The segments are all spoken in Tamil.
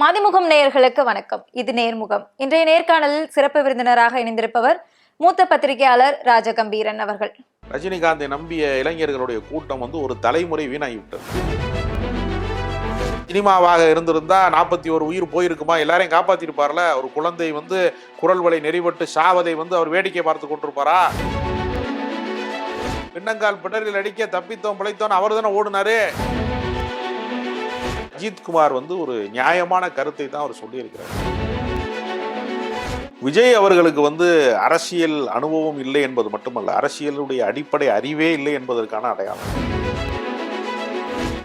மதிமுகம் நேயர்களுக்கு வணக்கம். இது நேர்முகம். இன்றைய நேர்காணலில் சிறப்பு விருந்தினராக இணைந்திருப்பவர் மூத்த பத்திரிகையாளர் ராஜகம்பீரன் அவர்கள். ரஜினிகாந்தை நம்பிய இளைஞர்களுடைய கூட்டம் வந்து ஒரு தலைமுறை வீணாகிவிட்டது. சினிமாவாக இருந்திருந்தா நாற்பத்தி ஒரு உயிர் போயிருக்குமா? எல்லாரையும் காப்பாத்திருப்பார்ல? ஒரு குழந்தை வந்து குரல் வலை நெறிவட்டு சாவதை வந்து அவர் வேடிக்கை பார்த்து கொண்டிருப்பாரா? பின்னங்கால் பிடரில் அடிக்க தப்பித்தோம் பிழைத்தோன்னு அவர் தானே ஓடினாரு. அஜித்குமார் வந்து ஒரு நியாயமான கருத்தை தான் அவர் சொல்லியிருக்கிறார். விஜய் அவர்களுக்கு வந்து அரசியல் அனுபவம் இல்லை என்பது மட்டுமல்ல அரசியலுடைய அடிப்படை அறிவே இல்லை என்பதற்கான அடையாளம்.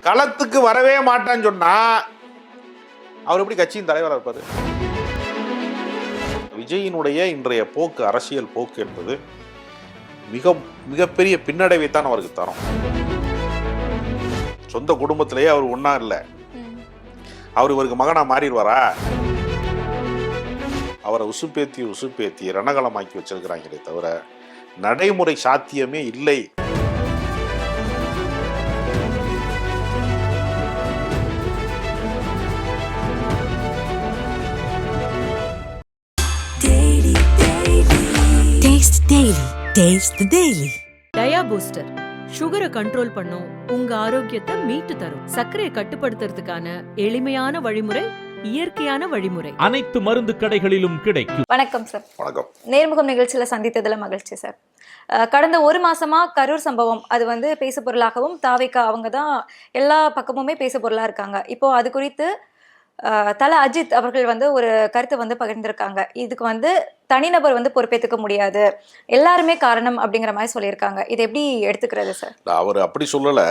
களத்துக்கு வரவே மாட்டான்னு சொன்னா அவர் எப்படி கட்சியின் தலைவராக இருப்பாரு? விஜயினுடைய இன்றைய போக்கு அரசியல் போக்கு என்பது மிக மிகப்பெரிய பின்னடைவை தான் அவருக்கு தரும். சொந்த குடும்பத்திலேயே அவர் ஒன்றா இல்லை. அவர் இவருக்கு மகனா மாறிடுவாரா அவரை உசுப்பேத்தி உசுப்பேத்தி ரணகலமாக்கி வச்சிருக்கிறாங்களே தவிர நடைமுறை சாத்தியமே இல்லை Taste Daily. Taste the Daily. Dia booster சுகரை கண்ட்ரோல் பண்ணும் உங்க ஆரோக்கியத்தை மீட்டு தரும். சர்க்கரையை கட்டுப்படுத்துறதுக்கான எளிமையான வழிமுறை இயற்கையான வழிமுறை. அனைத்து மருந்து கடைகளிலும் கிடைக்கும். வணக்கம் சார் வணக்கம். நேர்முகம் நிகழ்ச்சியில சந்தித்ததுல மகிழ்ச்சி சார் கடந்த ஒரு மாசமா கரூர் சம்பவம். அது வந்து பேசு பொருளாகவும் தாவிக்கா அவங்க தான் எல்லா பக்கமுமே பேசு பொருளா இருக்காங்க. இப்போ அது குறித்து தல அஜித் அவர்கள் வந்து ஒரு கருத்தை வந்து பகிர்ந்திருக்காங்க. இதுக்கு வந்து தனிநபர் வந்து பொறுப்பேற்றுக்க முடியாது. எல்லாருமே காரணம் அப்படிங்கிற மாதிரி சொல்லியிருக்காங்க. இது எப்படி எடுத்துக்கிறது சார் அவர் அப்படி சொல்லல.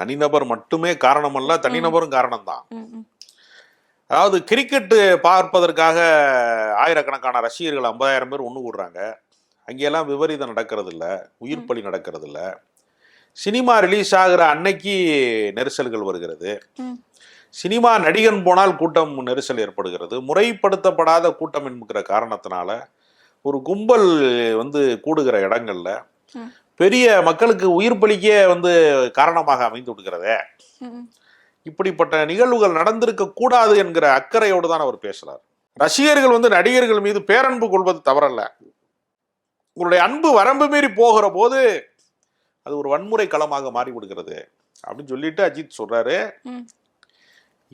தனிநபர் மட்டுமே காரணம் அல்ல தனிநபரும் காரணம் தான். அதாவது கிரிக்கெட் பார்ப்பதற்காக ஆயிரக்கணக்கான ரசிகர்கள் ஐம்பதாயிரம் பேர் ஒன்று கூடுறாங்க. அங்கெல்லாம் விபரீதம் நடக்கிறது இல்ல உயிர் பலி நடக்கிறது இல்ல சினிமா ரிலீஸ் ஆகிற அன்னைக்கு நெரிசல்கள் வருகிறது. சினிமா நடிகன் போனால் கூட்டம் நெரிசல் ஏற்படுகிறது. முறைப்படுத்தப்படாத கூட்டம் என்கிற காரணத்தினால ஒரு கும்பல் வந்து கூடுகிற இடங்கள்ல. பெரிய மக்களுக்கு உயிர் பலிக்கே வந்து காரணமாக அமைந்து விடுகிறதே. இப்படிப்பட்ட நிகழ்வுகள் நடந்திருக்க கூடாது என்கிற அக்கறையோடு தான் அவர் பேசுறார். ரசிகர்கள் வந்து நடிகர்கள் மீது பேரன்பு கொள்வது தவறல்ல. உங்களுடைய அன்பு வரம்பு மீறி போகிற போது அது ஒரு வன்முறை களமாக மாறிவிடுகிறது. அப்படின்னு சொல்லிட்டு அஜித் சொல்றாரு.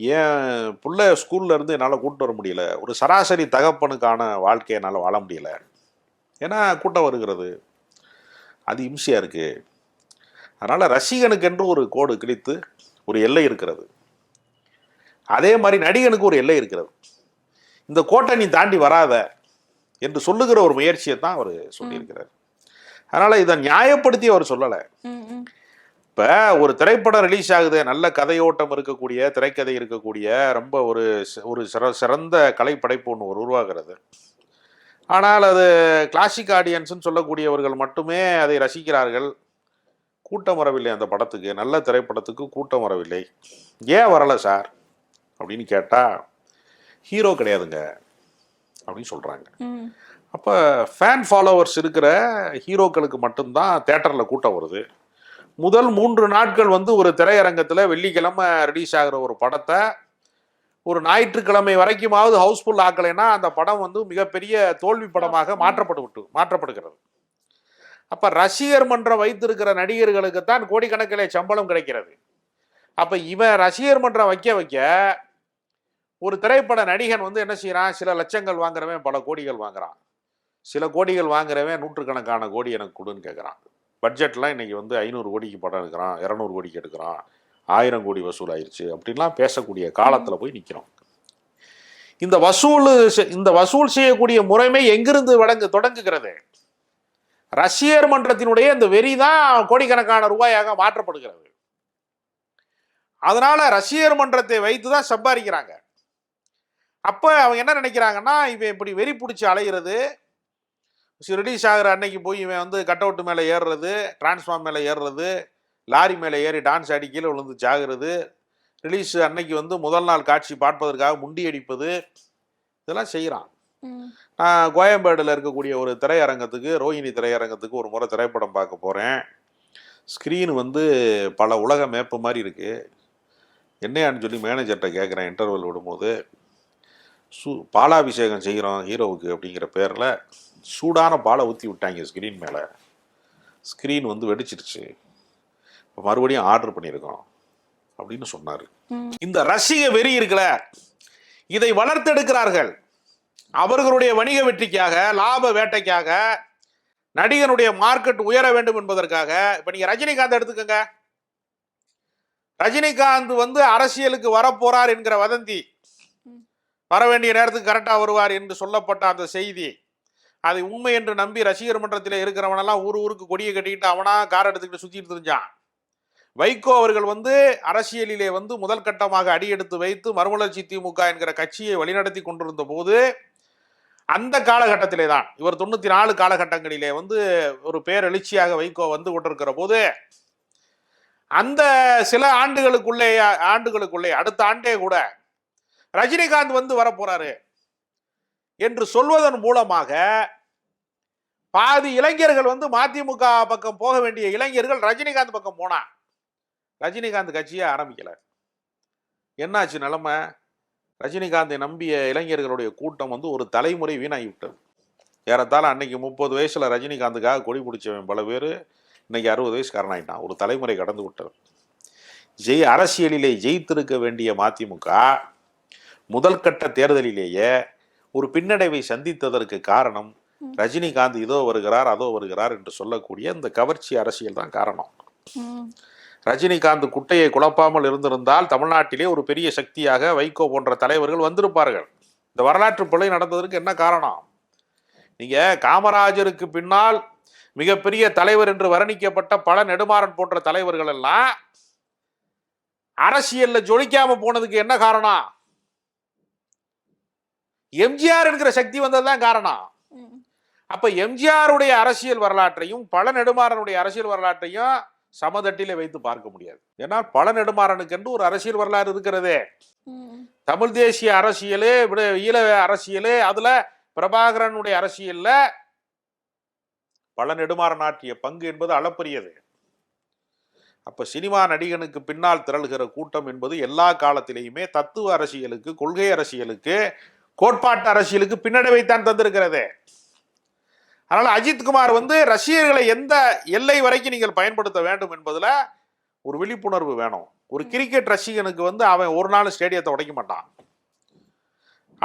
ஏன் புள்ள ஸ்கூல்ல இருந்து என்னால் கூட்டு வர முடியல? ஒரு சராசரி தகப்பனுக்கான வாழ்க்கையை என்னால் வாழ முடியல. ஏன்னா கூட்டம் வருகிறது. அது இம்சையா இருக்கு. அதனால ரசிகனுக்கென்று ஒரு கோடு கிழித்து ஒரு எல்லை இருக்கிறது. அதே மாதிரி நடிகனுக்கு ஒரு எல்லை இருக்கிறது. இந்த கோட்டை நீ தாண்டி வராத என்று சொல்லுகிற ஒரு முயற்சியை தான் அவர் சொல்லியிருக்கிறார். அதனால இதை நியாயப்படுத்தி அவர் சொல்லலை. இப்போ ஒரு திரைப்படம் ரிலீஸ் ஆகுது. நல்ல கதையோட்டம் இருக்கக்கூடிய திரைக்கதை இருக்கக்கூடிய ரொம்ப ஒரு ஒரு சிற சிறந்த கலைப்படைப்பு ஒன்று ஒரு உருவாகிறது. ஆனால் அது கிளாசிக் ஆடியன்ஸ்னு சொல்லக்கூடியவர்கள் மட்டுமே அதை ரசிக்கிறார்கள். கூட்டம் வரவில்லை அந்த படத்துக்கு. நல்ல திரைப்படத்துக்கு கூட்டம் வரவில்லை. ஏன் வரலை சார் அப்படின்னு கேட்டால் ஹீரோ கிடையாதுங்க அப்படின்னு சொல்கிறாங்க அப்போ ஃபேன் ஃபாலோவர்ஸ் இருக்கிற ஹீரோக்களுக்கு மட்டும்தான் தேட்டரில் கூட்டம் வருது. முதல் மூன்று நாட்கள் வந்து ஒரு திரையரங்கத்தில் வெள்ளிக்கிழமை ரிலீஸ் ஆகிற ஒரு படத்தை ஒரு ஞாயிற்றுக்கிழமை வரைக்குமாவது ஹவுஸ்ஃபுல் ஆக்கலைன்னா அந்த படம் வந்து மிகப்பெரிய தோல்வி படமாக மாற்றப்பட்டு விட்டு மாற்றப்படுகிறது. அப்போ ரசிகர் மன்றம் வைத்திருக்கிற நடிகர்களுக்கு தான் கோடிக்கணக்கில் சம்பளம் கிடைக்கிறது. அப்போ இவன் ரசிகர் மன்றம் வைக்க வைக்க ஒரு திரைப்பட நடிகன் வந்து என்ன செய்கிறான் சில லட்சங்கள் வாங்குறவன் பல கோடிகள் வாங்குறான். சில கோடிகள் வாங்குறவன் நூற்றுக்கணக்கான கோடி எனக்கு கொடுன்னு கேட்குறான் பட்ஜெட்லாம் இன்றைக்கி வந்து ஐநூறு கோடிக்கு படம் எடுக்கிறான் இரநூறு கோடிக்கு எடுக்கிறான் ஆயிரம் கோடி வசூல் ஆயிடுச்சு அப்படின்லாம் பேசக்கூடிய காலத்தில் போய் நிற்கிறோம் இந்த வசூல் இந்த வசூல் செய்யக்கூடிய முறைமை எங்கிருந்து வடங்கு தொடங்குகிறது? ரஷ்யர் மன்றத்தினுடைய இந்த வெறி தான் கோடிக்கணக்கான ரூபாயாக மாற்றப்படுகிறது. அதனால ரஷ்யர் மன்றத்தை வைத்து தான் சம்பாதிக்கிறாங்க. அப்போ அவங்க என்ன நினைக்கிறாங்கன்னா இவன் இப்படி வெறி பிடிச்சி அலைகிறது ரிலீஸ் ஆகிற அன்னைக்கு போய் இவன் வந்து கட் அவுட் மேலே ஏறுறது டிரான்ஸ்ஃபார்ம் மேலே ஏறுறது லாரி மேலே ஏறி டான்ஸ் ஆடி கீழே விழுந்து சாகுறது ரிலீஸ் அன்னைக்கு வந்து முதல் நாள் காட்சி பார்ப்பதற்காக முண்டி அடிப்பது இதெல்லாம் செய்கிறான் நான் கோயம்பேடில் இருக்கக்கூடிய ஒரு திரையரங்கத்துக்கு ரோஹிணி திரையரங்கத்துக்கு ஒரு முறை திரைப்படம் பார்க்க போகிறேன் ஸ்க்ரீன் வந்து பல உலக மேப்பு மாதிரி இருக்குது என்னையான்னு சொல்லி மேனேஜர்கிட்ட கேட்குறேன் இன்டர்வல் விடும்போது. சூ பாலாபிஷேகம் செய்கிறோம் ஹீரோவுக்கு அப்படிங்கிற பேரில். சூடான பாலை ஊற்றி விட்டாங்க ஸ்க்ரீன் மேலே. ஸ்க்ரீன் வந்து வெடிச்சிருச்சு. இப்போ மறுபடியும் ஆர்டர் பண்ணியிருக்கோம் அப்படின்னு சொன்னார். இந்த ரசிக வெறி இருக்குல்ல இதை வளர்த்தெடுக்கிறார்கள். அவர்களுடைய வணிக வெற்றிக்காக லாப வேட்டைக்காக நடிகனுடைய மார்க்கெட் உயர வேண்டும் என்பதற்காக இப்போ நீங்கள் ரஜினிகாந்த் எடுத்துக்கோங்க. ரஜினிகாந்த் வந்து அரசியலுக்கு வரப்போறார் என்கிற வதந்தி. வர வேண்டிய நேரத்துக்கு கரெக்டாக வருவார் என்று சொல்லப்பட்ட அந்த செய்தி. அதை உண்மை என்று நம்பி ரசிகர் மன்றத்தில் இருக்கிறவனெல்லாம் ஊர் ஊருக்கு கொடியை கட்டிக்கிட்டு அவனா கார் எடுத்துக்கிட்டு சுற்றிட்டு தெரிஞ்சான் வைகோ அவர்கள் வந்து அரசியலிலே வந்து முதல் கட்டமாக அடியெடுத்து வைத்து மறுமலர்ச்சி திமுக என்கிற கட்சியை வழிநடத்தி கொண்டிருந்த போது அந்த காலகட்டத்திலே தான் இவர் தொண்ணூற்றி நாலு காலகட்டங்களிலே வந்து ஒரு பேரெழுச்சியாக வைகோ வந்து கொண்டிருக்கிற போது அந்த சில ஆண்டுகளுக்குள்ளே ஆண்டுகளுக்குள்ளே அடுத்த ஆண்டே கூட ரஜினிகாந்த் வந்து வரப்போறாரு. என்று சொல்வதன் மூலமாக பாதி இளைஞர்கள் வந்து மதிமுக பக்கம் போக வேண்டிய இளைஞர்கள் ரஜினிகாந்த் பக்கம் போனா. ரஜினிகாந்த் கட்சியை ஆரம்பிக்கல. என்னாச்சு நிலைமை? ரஜினிகாந்தை நம்பிய இளைஞர்களுடைய கூட்டம் வந்து ஒரு தலைமுறை வீணாகிவிட்டது. ஏறத்தாழ அன்னைக்கு முப்பது வயசுல ரஜினிகாந்துக்காக கொடி பிடிச்சவன் பல பேர் இன்னைக்கு அறுபது வயசுக்காரன் ஆயிட்டான் ஒரு தலைமுறை கடந்து விட்டது ஜெய் அரசியலிலே ஜெயித்திருக்க வேண்டிய மதிமுக முதல் கட்ட தேர்தலிலேயே ஒரு பின்னடைவை சந்தித்ததற்கு காரணம் ரஜினிகாந்த் இதோ வருகிறார் அதோ வருகிறார் என்று சொல்லக்கூடிய இந்த கவர்ச்சி அரசியல் தான் காரணம். ரஜினிகாந்த் குட்டையை குழப்பாமல் இருந்திருந்தால் தமிழ்நாட்டிலே ஒரு பெரிய சக்தியாக வைகோ போன்ற தலைவர்கள் வந்திருப்பார்கள். இந்த வரலாற்று பிழை நடந்ததற்கு என்ன காரணம்? நீங்க காமராஜருக்கு பின்னால் மிகப்பெரிய தலைவர் என்று வர்ணிக்கப்பட்ட பல நெடுமாறன் போன்ற தலைவர்கள் எல்லாம் அரசியல்ல ஜொலிக்காம போனதுக்கு என்ன காரணம்? எம்ஜிஆர் என்கிற சக்தி வந்ததுதான் காரணம். அப்ப எம்ஜிஆருடைய அரசியல் வரலாற்றையும் பல நெடுமாறனுடைய அரசியல் வரலாற்றையும் சமதட்டிலே வைத்து பார்க்க முடியாது. ஏன்னா பல நெடுமாறனுக்கு என்று ஒரு அரசியல் வரலாறு இருக்கிறதே. தமிழ் தேசிய அரசியலு ஈழ அரசியலு அதுல பிரபாகரனுடைய அரசியல்ல பல நெடுமாறன் ஆற்றிய பங்கு என்பது அளப்பரியது. அப்ப சினிமா நடிகனுக்கு பின்னால் திரள்கிற கூட்டம் என்பது எல்லா காலத்திலேயுமே தத்துவ அரசியலுக்கு கொள்கை அரசியலுக்கு கோட்பாட்டு அரசியலுக்கு பின்னடைவைத்தான் தந்திருக்கிறது. அதனால அஜித்குமார் வந்து ரசிகர்களை எந்த எல்லை வரைக்கும் நீங்கள் பயன்படுத்த வேண்டும் என்பதுல ஒரு விழிப்புணர்வு வேணும். ஒரு கிரிக்கெட் ரசிகனுக்கு வந்து அவன் ஒரு நாள் ஸ்டேடியத்தை உடைக்க மாட்டான்.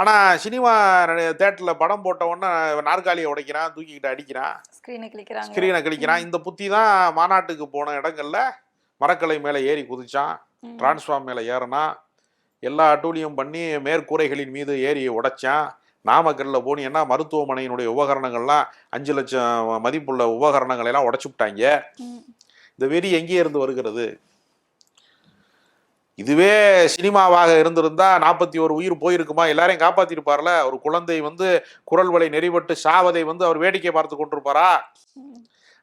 ஆனா சினிமா தேட்டரில் படம் போட்ட உடனே நாற்காலியை உடைக்கிறான் தூக்கிக்கிட்டு அடிக்கிறான். ஸ்கிரீனை கிழிக்கிறான். இந்த புத்தி தான் மாநாட்டுக்கு போன இடங்கள்ல மரக்கலை மேலே ஏறி குதிச்சான். டிரான்ஸ்ஃபார்ம் மேலே ஏறினான். எல்லா அட்டூழியம் பண்ணி மேற்கூரைகளின் மீது ஏறி உடைச்சான். நாமக்கல்ல போனீங்கன்னா மருத்துவமனையினுடைய உபகரணங்கள்லாம் அஞ்சு லட்சம் மதிப்புள்ள உபகரணங்களை எல்லாம் உடைச்சு விட்டாங்க. இந்த வெறி எங்கே இருந்து வருகிறது? இதுவே சினிமாவாக இருந்திருந்தா நாற்பத்தி ஒரு உயிர் போயிருக்குமா? எல்லாரையும் காப்பாத்திருப்பார்ல. ஒரு குழந்தை வந்து குரல் வலை நெறிபட்டு சாவதை வந்து அவர் வேடிக்கை பார்த்து கொண்டிருப்பாரா.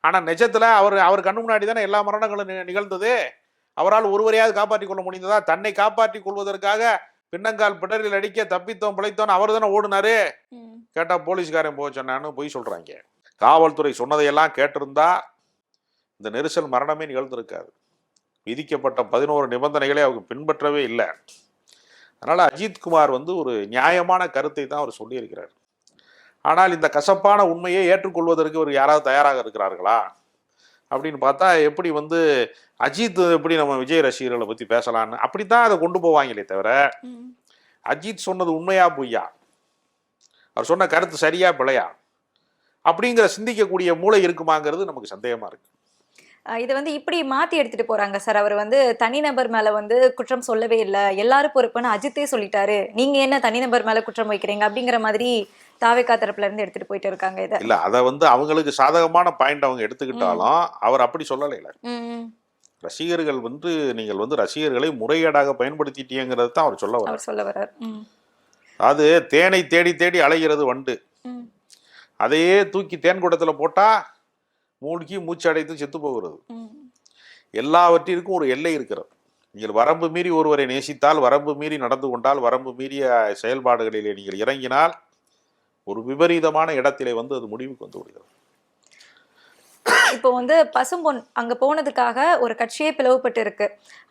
ஆனா நிஜத்துல அவர் அவர் கண்ணு முன்னாடி தானே எல்லா மரணங்களும் நி- நிகழ்ந்தது? அவரால் ஒருவரையாவது காப்பாற்றிக் கொள்ள முடிந்ததா? தன்னை காப்பாற்றிக் கொள்வதற்காக பின்னங்கால் பிடரில் அடிக்க தப்பித்தோம் பிழைத்தோம் அவர் தானே ஓடுனாரு. கேட்டா போலீஸ்காரன் போக சொன்னான்னு பொய் சொல்றாங்க. காவல்துறை சொன்னதையெல்லாம் கேட்டிருந்தா இந்த நெரிசல் மரணமே நிகழ்ந்திருக்காது. விதிக்கப்பட்ட பதினோரு நிபந்தனைகளை அவங்க பின்பற்றவே இல்லை. அதனால அஜித்குமார் வந்து ஒரு நியாயமான கருத்தை தான் அவர் சொல்லியிருக்கிறார். ஆனால் இந்த கசப்பான உண்மையை ஏற்றுக்கொள்வதற்கு ஒரு யாராவது தயாராக இருக்கிறார்களா? அப்படின்னு பார்த்தா எப்படி வந்து அஜித் எப்படி நம்ம விஜய் ரசிகர்களை பற்றி பேசலான்னு அப்படி தான் அதை கொண்டு போவாங்களே தவிர. அஜித் சொன்னது உண்மையா பொய்யா? அவர் சொன்ன கருத்து சரியா பிழையா? அப்படிங்கிற சிந்திக்கக்கூடிய மூளை இருக்குமாங்கிறது நமக்கு சந்தேகமா இருக்கு. அஹ் இது வந்து இப்படி மாத்தி எடுத்துட்டு போறாங்க சார். அவர் வந்து தனிநபர் மேல வந்து குற்றம் சொல்லவே இல்லை. எல்லாரும் பொறுப்புன்னு அஜித்தே சொல்லிட்டாரு. நீங்க என்ன தனிநபர் மேல குற்றம் வைக்கிறீங்க அப்படிங்கிற மாதிரி தாவேக்கா தரப்புல இருந்து எடுத்துட்டு போயிட்டு இருக்காங்க இதை. இல்ல அதை வந்து அவங்களுக்கு சாதகமான பாயிண்ட் அவங்க எடுத்துக்கிட்டாலும் அவர் அப்படி சொல்லலை இல்ல. ம், ம். ரசிகர்கள் வந்து நீங்கள் வந்து ரசிகர்களை முறைகேடாக பயன்படுத்திட்டீங்கிறது தான் அவர் சொல்ல வர்றார். சொல்ல வர்றார். அது தேனை தேடி தேடி அலைகிறது வண்டு. அதையே தூக்கி தேன் குடத்துல போட்டா மூழ்கி மூச்சு அடைத்து செத்து போகிறது. எல்லாவற்றிற்கும் ஒரு எல்லை இருக்கிறது. நீங்கள் வரம்பு மீறி ஒருவரை நேசித்தால் வரம்பு மீறி நடந்து கொண்டால் வரம்பு மீறிய செயல்பாடுகளிலே நீங்கள் இறங்கினால் ஒரு விபரீதமான இடத்திலே வந்து அது முடிவுக்கு வந்து விடுகிறது. இப்போ வந்து பசும்பொன் அங்க போனதுக்காக ஒரு கட்சியே பிளவுபட்டு இருக்கு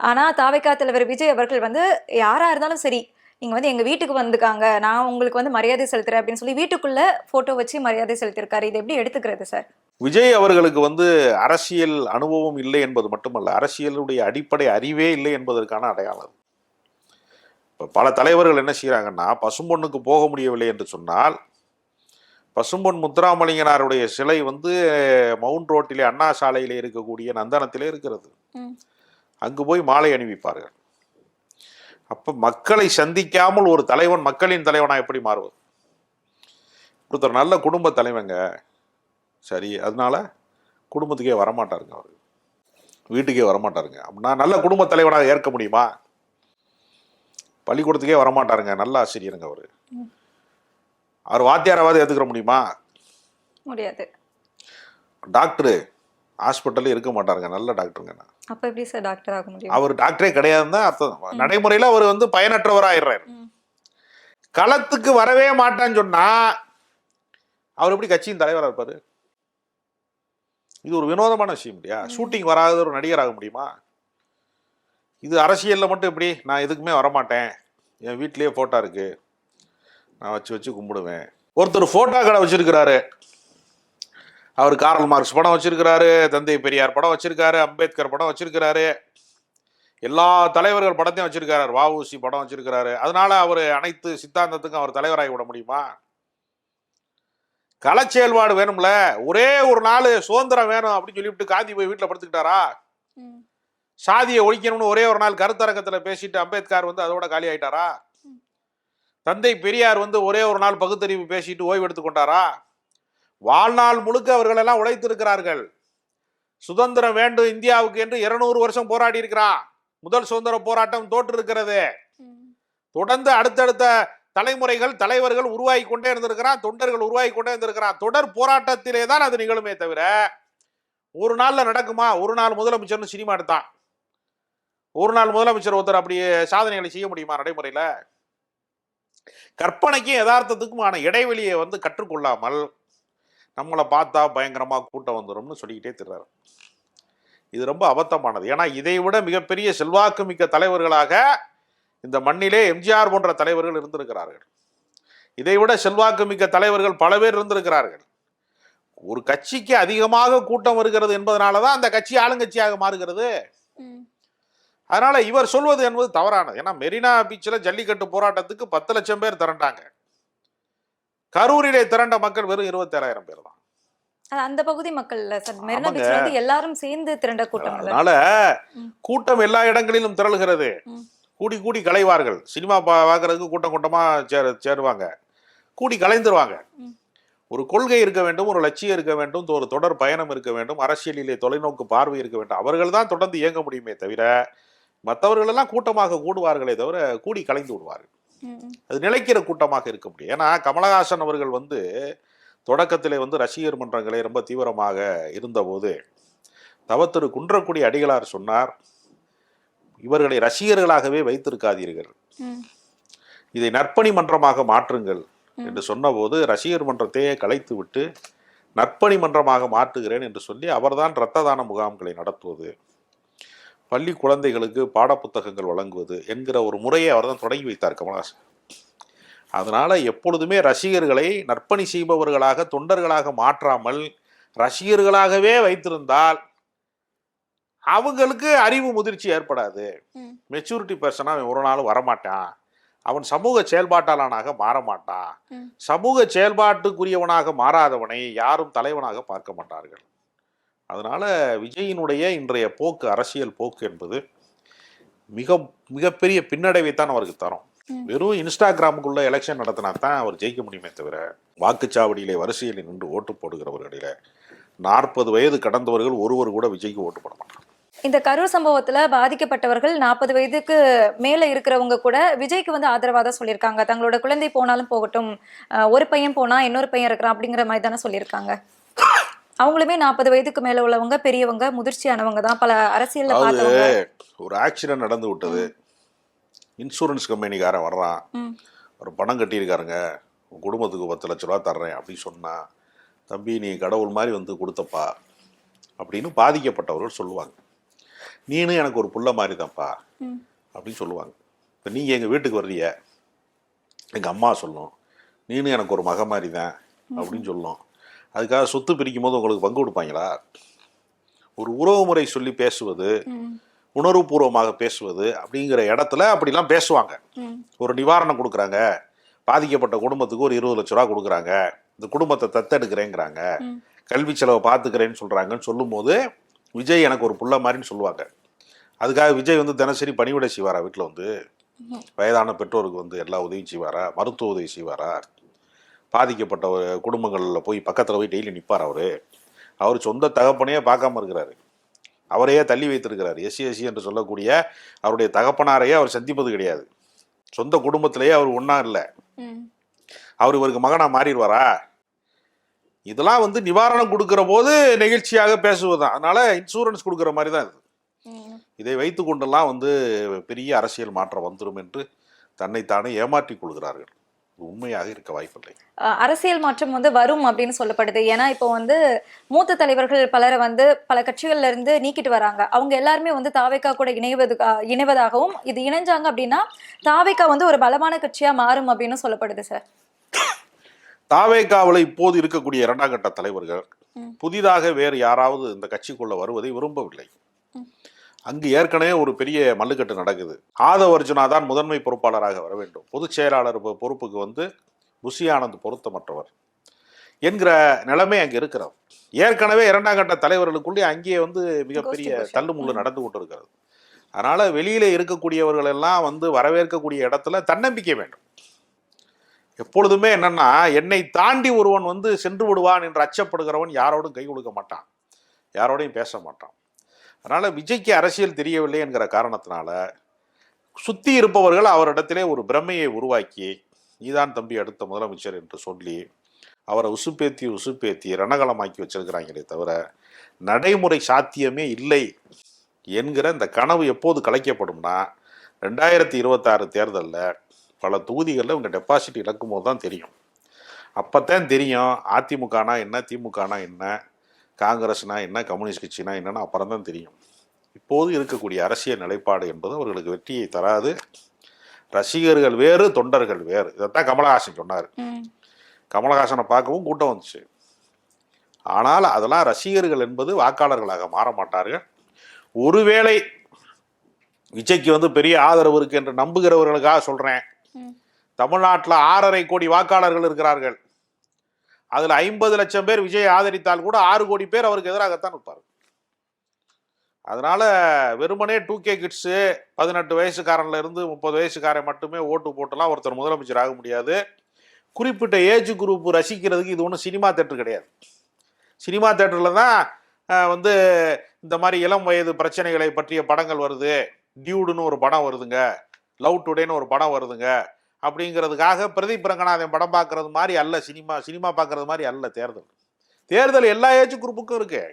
ஆனா தாவைக்கா தலைவர் விஜய் அவர்கள் வந்து யாரா இருந்தாலும் சரி இங்க வந்து எங்க வீட்டுக்கு வந்துக்காங்க நான் உங்களுக்கு வந்து மரியாதை செலுத்துறேன் அப்படின்னு சொல்லி வீட்டுக்குள்ள போட்டோ வச்சு மரியாதை செலுத்திருக்காரு. இது எப்படி எடுத்துக்கிறது சார் விஜய் அவர்களுக்கு வந்து அரசியல் அனுபவம் இல்லை என்பது மட்டுமல்ல அரசியலுடைய அடிப்படை அறிவே இல்லை என்பதற்கான அடையாளம். இப்போ பல தலைவர்கள் என்ன செய்கிறாங்கன்னா பசும்பொண்ணுக்கு போக முடியவில்லை என்று சொன்னால் பசும்பொன் முத்துராமலிங்கனாருடைய சிலை வந்து மவுண்ட் ரோட்டிலே அண்ணா சாலையிலே இருக்கக்கூடிய நந்தனத்திலே இருக்கிறது. அங்கு போய் மாலை அணிவிப்பார்கள். அப்ப மக்களை சந்திக்காமல் ஒரு தலைவன் மக்களின் தலைவனா எப்படி மாறுவது? ஒருத்தர் நல்ல குடும்ப தலைவங்க சரி அதனால குடும்பத்துக்கே வரமாட்டாருங்க அவர். வீட்டுக்கே வரமாட்டாருங்க. அப்படின்னா நல்ல குடும்ப தலைவனாக ஏற்க முடியுமா? பள்ளிக்கூடத்துக்கே வரமாட்டாருங்க நல்ல ஆசிரியருங்க அவர். அவர் வாத்தியாராவது ஏற்றுக்கிற முடியுமா? முடியாது. டாக்டரு ஹாஸ்பிட்டல்ல இருக்க மாட்டாருங்க. நல்ல டாக்டருங்க அப்ப எப்படி சார் டாக்டர் ஆக முடியும்? அவர் டாக்டரே கிடையாதுன்னு தான் அர்த்தம் நடைமுறையில் அவர் வந்து பயனற்றவராயிடுறாரு. களத்துக்கு வரவே மாட்டான்னு சொன்னா அவர் எப்படி கட்சியின் தலைவராக இருப்பாரு? இது ஒரு வினோதமான விஷயம் இல்லையா? ஷூட்டிங் வராத ஒரு நடிகர் ஆக முடியுமா? இது அரசியலில் மட்டும் எப்படி நான் எதுக்குமே வரமாட்டேன். என் வீட்லயே ஃபோட்டோ இருக்கு. நான் வச்சு வச்சு கும்பிடுவேன். ஒருத்தர் ஃபோட்டோ கடை வச்சிருக்கிறாரு. அவர் காரல் மார்க்ஸ் படம் வச்சிருக்கிறாரு தந்தை பெரியார் படம் வச்சிருக்காரு அம்பேத்கர் படம் வச்சிருக்கிறாரு. எல்லா தலைவர்கள் படத்தையும் வச்சிருக்காரு வஉசி படம் வச்சிருக்கிறாரு. அதனால அவர் அனைத்து சித்தாந்தத்துக்கும் அவர் தலைவராகி விட முடியுமா? கள செயல்பாடு வேணும்ல. ஒரே ஒரு நாள் சுதந்திரம் வேணும் அப்படின்னு சொல்லிவிட்டு காந்தி போய் வீட்டில் படுத்துக்கிட்டாரா. சாதியை ஒழிக்கணும்னு ஒரே ஒரு நாள் கருத்தரங்கத்தில் பேசிட்டு அம்பேத்கர் வந்து அதோட காலி ஆயிட்டாரா தந்தை பெரியார் வந்து ஒரே ஒரு நாள் பகுத்தறிவு பேசிட்டு ஓய்வு எடுத்துக்கொண்டாரா வாழ்நாள் முழுக்க அவர்கள் எல்லாம் உழைத்திருக்கிறார்கள். சுதந்திரம் வேண்டும் இந்தியாவுக்கு என்று இருநூறு வருஷம் போராடி இருக்கிறான் முதல் சுதந்திர போராட்டம் தோற்று இருக்கிறது. தொடர்ந்து அடுத்தடுத்த தலைமுறைகள் தலைவர்கள் உருவாகி கொண்டே இருந்திருக்கிறான் தொண்டர்கள் உருவாகி கொண்டே இருந்திருக்கிறான். தொடர் போராட்டத்திலே தான் அது நிகழுமே தவிர ஒரு நாள்ல நடக்குமா? ஒரு நாள் முதலமைச்சர்னு சினிமா எடுத்தான். ஒரு நாள் முதலமைச்சர் ஒருத்தர் அப்படி சாதனைகளை செய்ய முடியுமா நடைமுறையில? கற்பனைக்கும் யதார்த்தத்துக்குமான இடைவெளியை வந்து கற்றுக்கொள்ளாமல் நம்மளை பார்த்தா பயங்கரமாக கூட்டம் வந்துடும்னு சொல்லிக்கிட்டே திர்றாரு. இது ரொம்ப அபத்தமானது. ஏன்னா இதை விட மிகப்பெரிய செல்வாக்கு மிக்க தலைவர்களாக இந்த மண்ணிலே எம்ஜிஆர் போன்ற தலைவர்கள் இருந்திருக்கிறார்கள். இதை விட செல்வாக்கு மிக்க தலைவர்கள் பல பேர் இருந்திருக்கிறார்கள். ஒரு கட்சிக்கு அதிகமாக கூட்டம் வருகிறது என்பதனால தான் அந்த கட்சி ஆளுங்கட்சியாக மாறுகிறது. அதனால இவர் சொல்வது என்பது தவறானது. ஏன்னா மெரினா பீச்சில் ஜல்லிக்கட்டு போராட்டத்துக்கு பத்து லட்சம் பேர் திரண்டாங்க. கரூரிலே திரண்ட மக்கள் வெறும் இருபத்தேழாயிரம் பேர் தான். அந்த பகுதி மக்கள் மெரினா. பீச்ல வந்து எல்லாரும் சேர்ந்து திரண்ட கூட்டம் அதனால. கூட்டம் எல்லா இடங்களிலும் திரளுகிறது. கூடி கூடி கலைவார்கள். சினிமா பா- பார்க்கறதுக்கு கூட்டம் கூட்டமா சேர சேருவாங்க. கூடி கலைந்துருவாங்க. ஒரு கொள்கை இருக்க வேண்டும் ஒரு லட்சியம் இருக்க வேண்டும் ஒரு தொடர் பயணம் இருக்க வேண்டும் அரசியலிலே தொலைநோக்கு பார்வை இருக்க வேண்டும். அவர்கள் தான் தொடர்ந்து இயங்க முடியுமே தவிர மற்றவர்கள் எல்லாம் கூட்டமாக கூடுவார்களே தவிர கூடி கலைந்து விடுவார்கள். அது நிலைக்கிற கூட்டமாக இருக்க முடியும் ஏன்னா கமலஹாசன் அவர்கள் வந்து தொடக்கத்திலே வந்து ரசிகர் மன்றங்களை ரொம்ப தீவிரமாக இருந்தபோது தவத்திரு குன்றக்குடி அடிகளார் சொன்னார் இவர்களை ரசிகர்களாகவே வைத்திருக்காதீர்கள். இதை நற்பணி மன்றமாக மாற்றுங்கள். என்று சொன்னபோது ரசிகர் மன்றத்தையே கலைத்து விட்டு நற்பணி மன்றமாக மாற்றுகிறேன் என்று சொல்லி அவர்தான் இரத்த தான முகாம்களை நடத்துவது பள்ளி குழந்தைகளுக்கு பாடப்புத்தகங்கள் வழங்குவது என்கிற ஒரு முறையை அவர்தான் தொடங்கி வைத்தார் கமலஹாசன். அதனால எப்பொழுதுமே ரசிகர்களை நற்பணி செய்பவர்களாக தொண்டர்களாக மாற்றாமல் ரசிகர்களாகவே வைத்திருந்தால் அவங்களுக்கு அறிவு முதிர்ச்சி ஏற்படாது. மெச்சூரிட்டி பர்சனா அவன் ஒரு நாள் வரமாட்டான். அவன் சமூக செயல்பாட்டாளனாக மாற மாட்டான். சமூக செயல்பாட்டுக்குரியவனாக மாறாதவனை யாரும் தலைவனாக பார்க்க மாட்டார்கள். அதனால விஜயினுடைய இன்றைய போக்கு அரசியல் போக்கு என்பது மிக மிகப்பெரிய பின்னடைவை தான் அவருக்கு தரும். வெறும் இன்ஸ்டாகிராமுக்குள்ள எலெக்ஷன் நடத்தினா தான் அவர் ஜெயிக்க முடியுமே தவிர வாக்குச்சாவடியிலே வரிசையில் நின்று ஓட்டு போடுகிறவர்களில நாற்பது வயது கடந்தவர்கள் ஒருவர் கூட விஜய்க்கு ஓட்டு போட மாட்டாங்க. இந்த கரூர் சம்பவத்துல பாதிக்கப்பட்டவர்கள் நாற்பது வயதுக்கு மேல இருக்கிறவங்க கூட விஜய்க்கு வந்து ஆதரவா தான் சொல்லியிருக்காங்க. தங்களோட குழந்தை போனாலும் போகட்டும் ஒரு பையன் போனா இன்னொரு பையன் இருக்கிறான் அப்படிங்கிற மாதிரி தானே சொல்லியிருக்காங்க. அவங்களுமே நாற்பது வயதுக்கு மேல உள்ளவங்க பெரியவங்க முதிர்ச்சியானவங்க தான். பல பார்த்தவங்க. ஒரு ஆக்சிடென்ட் நடந்து விட்டது. இன்சூரன்ஸ் கம்பெனிக்காரன் வர்றான். ஒரு பணம் கட்டியிருக்காருங்க. உன் குடும்பத்துக்கு பத்து லட்ச ரூபா தர்றேன் அப்படின்னு சொன்னா தம்பி நீ கடவுள் மாதிரி வந்து கொடுத்தப்பா அப்படின்னு பாதிக்கப்பட்டவர்கள் சொல்லுவாங்க. நீனும் எனக்கு ஒரு புள்ள மாதிரி தான்ப்பா. அப்படின்னு சொல்லுவாங்க. இப்போ நீங்கள் எங்கள் வீட்டுக்கு வர்றீங்க? எங்கள் அம்மா சொல்லும். நீனும் எனக்கு ஒரு மக மாதிரி தான் அப்படின்னு சொல்லும். அதுக்காக சொத்து பிரிக்கும் போது உங்களுக்கு பங்கு கொடுப்பாங்களா? ஒரு உறவு முறை சொல்லி பேசுவது உணர்வுபூர்வமாக பேசுவது அப்படிங்கிற இடத்துல அப்படிலாம் பேசுவாங்க. ஒரு நிவாரணம் கொடுக்குறாங்க. பாதிக்கப்பட்ட குடும்பத்துக்கு ஒரு இருபது லட்ச ரூபா கொடுக்குறாங்க. இந்த குடும்பத்தை தத்தெடுக்கிறேங்கிறாங்க. கல்வி செலவை பார்த்துக்கிறேன்னு சொல்கிறாங்கன்னு சொல்லும்போது விஜய் எனக்கு ஒரு புள்ள மாதிரின்னு சொல்லுவாங்க. அதுக்காக விஜய் வந்து தினசரி பணிவிடை செய்வாரா வீட்டில் வந்து? வயதான பெற்றோருக்கு வந்து எல்லா உதவியும் செய்வாரா? மருத்துவ உதவி செய்வாரா? பாதிக்கப்பட்ட ஒரு குடும்பங்களில் போய் பக்கத்தில் போய் டெய்லி நிற்பார் அவர். அவர் சொந்த தகப்பனையே பார்க்காம இருக்கிறாரு. அவரையே தள்ளி வைத்திருக்கிறார். எஸ்சி எஸ்சி என்று சொல்லக்கூடிய அவருடைய தகப்பனாரையே அவர் சந்திப்பது கிடையாது. சொந்த குடும்பத்திலேயே அவர் ஒன்றா இல்லை. அவர் இவருக்கு மகனா மாறிடுவாரா? இதெல்லாம் வந்து நிவாரணம் கொடுக்கிற போது நெகிழ்ச்சியாக பேசுவதுதான். அதனால இன்சூரன்ஸ் கொடுக்குற மாதிரி தான் இது இதை வைத்து கொண்டெல்லாம் வந்து பெரிய அரசியல் மாற்றம் வந்துடும் என்று தன்னைத்தானே ஏமாற்றிக் கொள்கிறார்கள். உண்மையாக இருக்க வாய்ப்பில்லை. அரசியல் மாற்றம் வந்து வரும் அப்படின்னு சொல்லப்படுது. ஏன்னா இப்போ வந்து மூத்த தலைவர்கள் பலரை வந்து பல கட்சிகள்ல இருந்து நீக்கிட்டு வராங்க. அவங்க எல்லாருமே வந்து தாவேக்கா கூட இணைவது இணைவதாகவும் இது இணைஞ்சாங்க அப்படின்னா தாவேக்கா வந்து ஒரு பலமான கட்சியா மாறும் அப்படின்னு சொல்லப்படுது சார். தாவேகாவில் இப்போது இருக்கக்கூடிய இரண்டாம் கட்ட தலைவர்கள். புதிதாக வேறு யாராவது இந்த கட்சிக்குள்ள வருவதை விரும்பவில்லை. அங்கு ஏற்கனவே ஒரு பெரிய மல்லுக்கட்டு நடக்குது. ஆதவ அர்ஜுனா தான் முதன்மை பொறுப்பாளராக வர வேண்டும். பொதுச் செயலாளர் பொறுப்புக்கு வந்து புஷி ஆனந்த் பொருத்தமற்றவர் என்கிற நிலைமை அங்கே இருக்கிறது. ஏற்கனவே இரண்டாம் கட்ட தலைவர்களுக்குள்ளே அங்கேயே வந்து மிகப்பெரிய. தள்ளுமுள்ளு. நடந்து கொண்டிருக்கிறது. அதனால வெளியில இருக்கக்கூடியவர்கள் எல்லாம் வந்து வரவேற்கக்கூடிய இடத்துல தன்னம்பிக்கை வேண்டும். எப்பொழுதுமே என்னன்னா என்னை தாண்டி ஒருவன் வந்து சென்று விடுவான் என்று அச்சப்படுகிறவன் யாரோடும் கை கொடுக்க மாட்டான். யாரோடையும் பேச மாட்டான். அதனால் விஜய்க்கு அரசியல் தெரியவில்லை என்கிற காரணத்தினால சுற்றி இருப்பவர்கள் அவரிடத்திலே ஒரு பிரமையை உருவாக்கி நீதான் தம்பி அடுத்த முதலமைச்சர் என்று சொல்லி அவரை உசுப்பேத்தி உசுப்பேத்தி ரணகலமாக்கி வச்சிருக்கிறாங்களே தவிர நடைமுறை சாத்தியமே இல்லை என்கிற இந்த கனவு எப்போது கலைக்கப்படும்னா ரெண்டாயிரத்தி இருபத்தாறு தேர்தலில் பல தொகுதிகளில் இவங்க டெபாசிட் இழக்கும் போது தான் தெரியும். அப்போத்தான் தெரியும் அதிமுகனா என்ன திமுகனா என்ன காங்கிரஸ்னா என்ன கம்யூனிஸ்ட் கட்சினா என்னன்னு அப்புறம் தான் தெரியும். இப்போது இருக்கக்கூடிய அரசியல் நிலைப்பாடு என்பது அவர்களுக்கு வெற்றியை தராது. ரசிகர்கள் வேறு தொண்டர்கள் வேறு. இதைத்தான் கமலஹாசன் சொன்னார். கமலஹாசனை பார்க்கவும் கூட்டம் வந்துச்சு. ஆனால் அதெல்லாம் ரசிகர்கள் என்பது வாக்காளர்களாக மாற மாட்டார்கள். ஒருவேளை விஜய்க்கு வந்து பெரிய ஆதரவு இருக்கு என்று நம்புகிறவர்களுக்காக சொல்றேன். ம். தமிழ்நாட்டில் ஆறரை கோடி வாக்காளர்கள் இருக்கிறார்கள். அதில் ஐம்பது லட்சம் பேர் விஜய் ஆதரித்தால் கூட ஆறு கோடி பேர் அவருக்கு எதிராகத்தான் இருப்பார் அதனால வெறுமனே டூ கே கிட்ஸு பதினெட்டு வயசுக்காரன்ல இருந்து முப்பது வயசுக்காரன் மட்டுமே ஓட்டு போட்டுலாம் ஒருத்தர் முதலமைச்சர் ஆக முடியாது. குறிப்பிட்ட ஏஜ் குரூப் ரசிக்கிறதுக்கு இது ஒன்றும் சினிமா தேட்டர் கிடையாது. சினிமா தேட்டரில் தான் வந்து இந்த மாதிரி இளம் வயது பிரச்சனைகளை பற்றிய படங்கள் வருது. டியூடுன்னு ஒரு படம் வருதுங்க. லவ் டுடேன்னு ஒரு படம் வருதுங்க. அப்படிங்கிறதுக்காக பிரதீப் ரங்கநாதன் படம் பார்க்கறது மாதிரி அல்ல சினிமா சினிமா பார்க்கறது மாதிரி அல்ல தேர்தல். தேர்தல் எல்லா ஏஜ் குரூப்புக்கும் இருக்கு.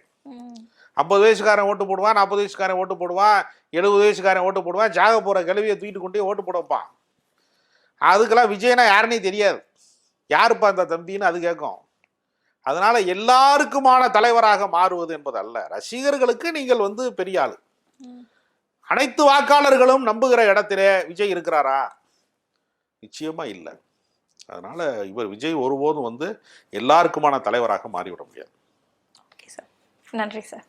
ஐம்பது வயசுக்காரன் ஓட்டு போடுவான் நாற்பது வயசுக்காரன் ஓட்டு போடுவான் எழுபது வயசுக்காரன் ஓட்டு போடுவான் ஜாக போகிற கிளவியை தூக்கிட்டு கொண்டு ஓட்டு போட வைப்பான். அதுக்கெல்லாம் விஜயனா யாருன்னே தெரியாது. யாருப்பா அந்த தம்பின்னு அது கேட்கும். அதனால எல்லாருக்குமான தலைவராக மாறுவது என்பது அல்ல ரசிகர்களுக்கு நீங்கள் வந்து பெரிய ஆளு. அனைத்து வாக்காளர்களும் நம்புகிற இடத்திலே விஜய் இருக்கிறாரா? நிச்சயமாக இல்லை. அதனால் இவர் விஜய் ஒருபோதும் வந்து எல்லாருக்குமான தலைவராக மாறிவிட முடியாது. ஓகே சார் நன்றி சார்